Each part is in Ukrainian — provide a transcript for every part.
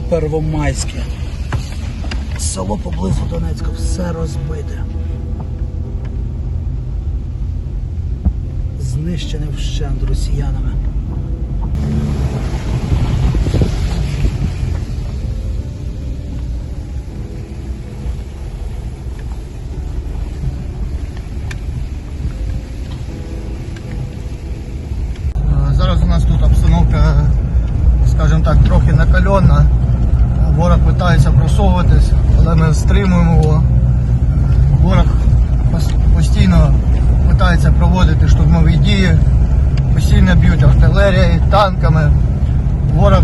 Первомайське. Село поблизу Донецька, все розбите. Знищене вщент росіянами. Е, Зараз у нас тут обстановка, скажімо так, трохи накальона. Ворог питається просовуватись, але ми стримуємо його. Ворог пос- постійно питається проводити штурмові дії, постійно б'ють артилерією, танками. Ворог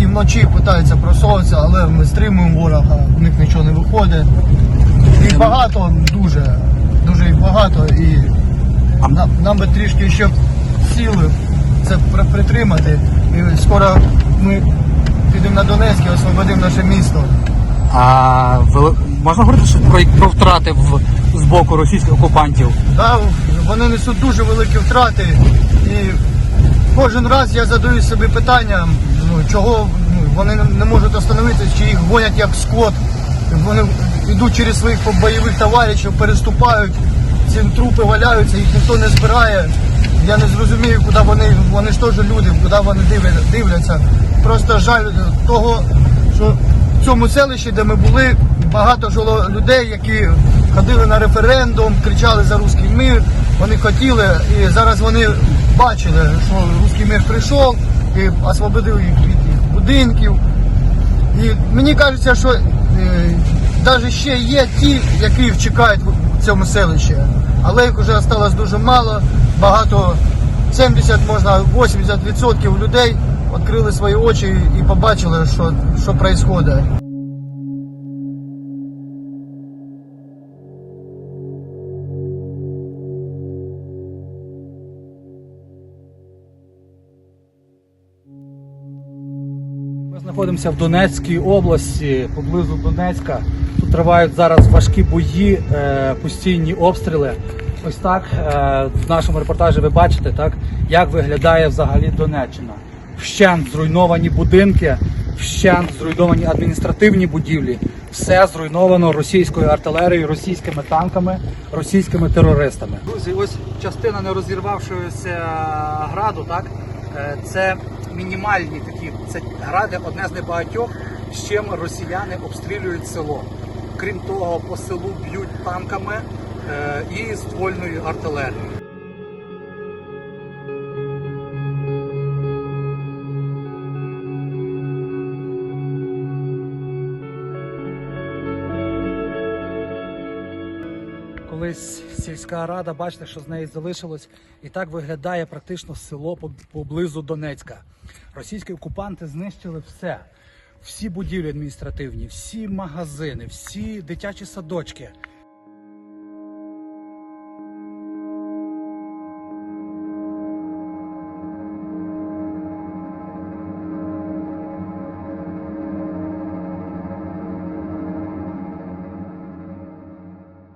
і вночі питається просовуватися, але ми стримуємо ворога, в них нічого не виходить. Їх багато, дуже, дуже їх багато. І нам, нам би трішки ще сили це притримати. І скоро і освободимо наше місто. А вели- можна говорити що про, про втрати в, з боку російських окупантів? Да, вони несуть дуже великі втрати. І кожен раз я задаю собі питання, ну, чого ну, вони не- не можуть остановитися, чи їх гонять як скот. Вони йдуть через своїх бойових товаришів, переступають, ці трупи валяються, їх ніхто не збирає. Я не зрозумію, куди вони, вони ж теж люди, куди вони дивляться. Просто жаль того, що в цьому селищі, де ми були, багато жило людей, які ходили на референдум, кричали за русський мир. Вони хотіли, і зараз вони бачили, що русський мир прийшов і освободив їх від будинків. І мені кажеться, що е, навіть ще є ті, які чекають в цьому селищі, але їх вже залишилось дуже мало. Багато 70, можна 80% людей відкрили свої очі і побачили, що, що відбувається. Ми знаходимося в Донецькій області, поблизу Донецька. Тут тривають зараз важкі бої, е, постійні обстріли. Ось так е, в нашому репортажі ви бачите, так, як виглядає взагалі Донеччина. Вщент зруйновані будинки, вщент зруйновані адміністративні будівлі. Все зруйновано російською артилерією, російськими танками, російськими терористами. Друзі, ось частина не розірвавшогося граду, так Е, це мінімальні такі це гради, одне з небагатьох, з чим росіяни обстрілюють село. Крім того, по селу б'ють танками і ствольною артилерією. Колись сільська рада, бачите, що з неї залишилось, і так виглядає практично село поблизу Донецька. Російські окупанти знищили все. Всі будівлі адміністративні, всі магазини, всі дитячі садочки.